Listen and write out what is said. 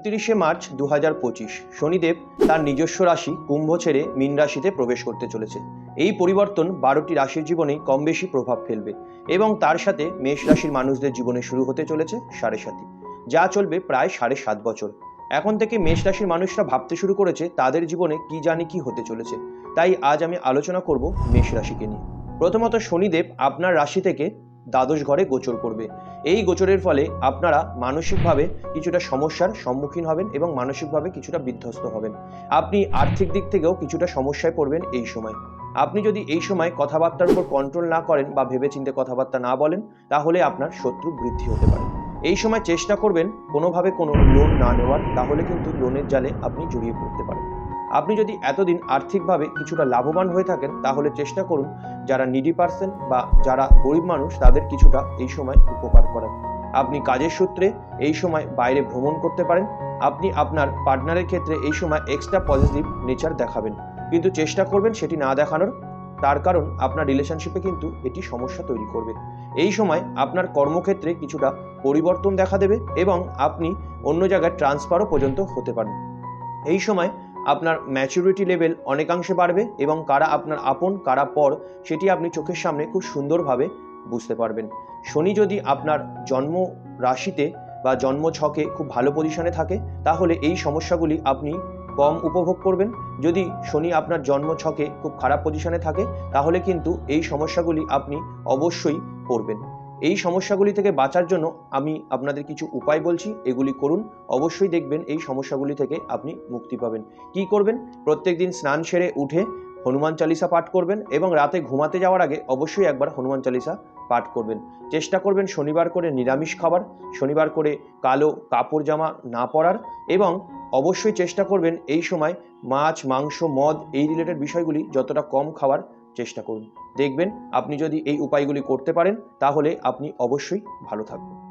উনত্রিশে মার্চ দু হাজার পঁচিশ শনিদেব তার নিজস্ব রাশি কুম্ভ ছেড়ে মীন রাশিতে প্রবেশ করতে চলেছে। এই পরিবর্তন বারোটি রাশির জীবনেই কম বেশি প্রভাব ফেলবে এবং তার সাথে মেষ রাশির মানুষদের জীবনে শুরু হতে চলেছে সাড়ে সাতি যা চলবে প্রায় সাড়ে সাত বছর। এখন থেকে মেষ রাশির মানুষরা ভাবতে শুরু করেছে তাদের জীবনে কি জানি কি হতে চলেছে। তাই আজ আমি আলোচনা করব মেষ রাশিকে নিয়ে। প্রথমত শনিদেব আপনার রাশি থেকে দ্বাদশ ঘরে গোচর করবে। এই গোচরের ফলে আপনারা মানসিকভাবে কিছুটা সমস্যার সম্মুখীন হবেন এবং মানসিকভাবে কিছুটা বিধ্বস্ত হবেন। আপনি আর্থিক দিক থেকেও কিছুটা সমস্যায় পড়বেন এই সময়। আপনি যদি এই সময় কথাবার্তার উপর কন্ট্রোল না করেন বা ভেবেচিন্তে কথাবার্তা না বলেন, তাহলে আপনার শত্রু বৃদ্ধি হতে পারে। এই সময় চেষ্টা করবেন কোনোভাবে কোনো লোন না নেওয়ার, তাহলে কিন্তু লোনের জালে আপনি জড়িয়ে পড়তে পারেন। আপনি যদি এতদিন আর্থিকভাবে কিছুটা লাভবান হয়ে থাকেন, তাহলে চেষ্টা করুন যারা নিডি পার্সন বা যারা গরিব মানুষ, তাদের কিছুটা এই সময় উপকার করেন আপনি কাজের সূত্রে এই সময় বাইরে ভ্রমণ করতে পারেন। আপনি আপনার পার্টনারের ক্ষেত্রে এই সময় এক্সট্রা পজিটিভ নেচার দেখাবেন। কিন্তু চেষ্টা করবেন সেটি না দেখানোর। তার কারণ, আপনার রিলেশনশিপে কিন্তু এটি সমস্যা তৈরি করবে। এই সময় আপনার কর্মক্ষেত্রে কিছুটা পরিবর্তন দেখা দেবে এবং আপনি অন্য জায়গায় ট্রান্সফারও পর্যন্ত হতে পারেন। এই সময় আপনার ম্যাচুরিটি লেভেল অনেকাংশে বাড়বে এবং কারা আপনার আপন, কারা পর, সেটি আপনি চোখের সামনে খুব সুন্দরভাবে বুঝতে পারবেন। শনি যদি আপনার জন্ম রাশিতে বা জন্ম ছকে খুব ভালো পজিশনে থাকে, তাহলে এই সমস্যাগুলি আপনি কম উপভোগ করবেন। যদি শনি আপনার জন্ম ছকে খুব খারাপ পজিশনে থাকে, তাহলে কিন্তু এই সমস্যাগুলি আপনি অবশ্যই পড়বেন এই সমস্যাগুলি থেকে বাঁচার জন্য আমি আপনাদের কিছু উপায় বলছি, এগুলি করুন। অবশ্যই দেখবেন এই সমস্যাগুলি থেকে আপনি মুক্তি পাবেন। কি করবেন? প্রত্যেকদিন স্নান সেরে উঠে হনুমান চালিসা পাঠ করবেন এবং রাতে ঘুমাতে যাওয়ার আগে অবশ্যই একবার হনুমান চালিসা পাঠ করবেন। চেষ্টা করবেন শনিবার করে নিরামিষ খাবার, শনিবার করে কালো কাপড় জামা না পরার এবং অবশ্যই চেষ্টা করবেন এই সময় মাছ, মাংস, মদ এই রিলেটেড বিষয়গুলি যতটা কম খাওয়ার চেষ্টা করুন। দেখবেন আপনি যদি এই উপায়গুলি করতে পারেন তাহলে আপনি অবশ্যই ভালো থাকবেন।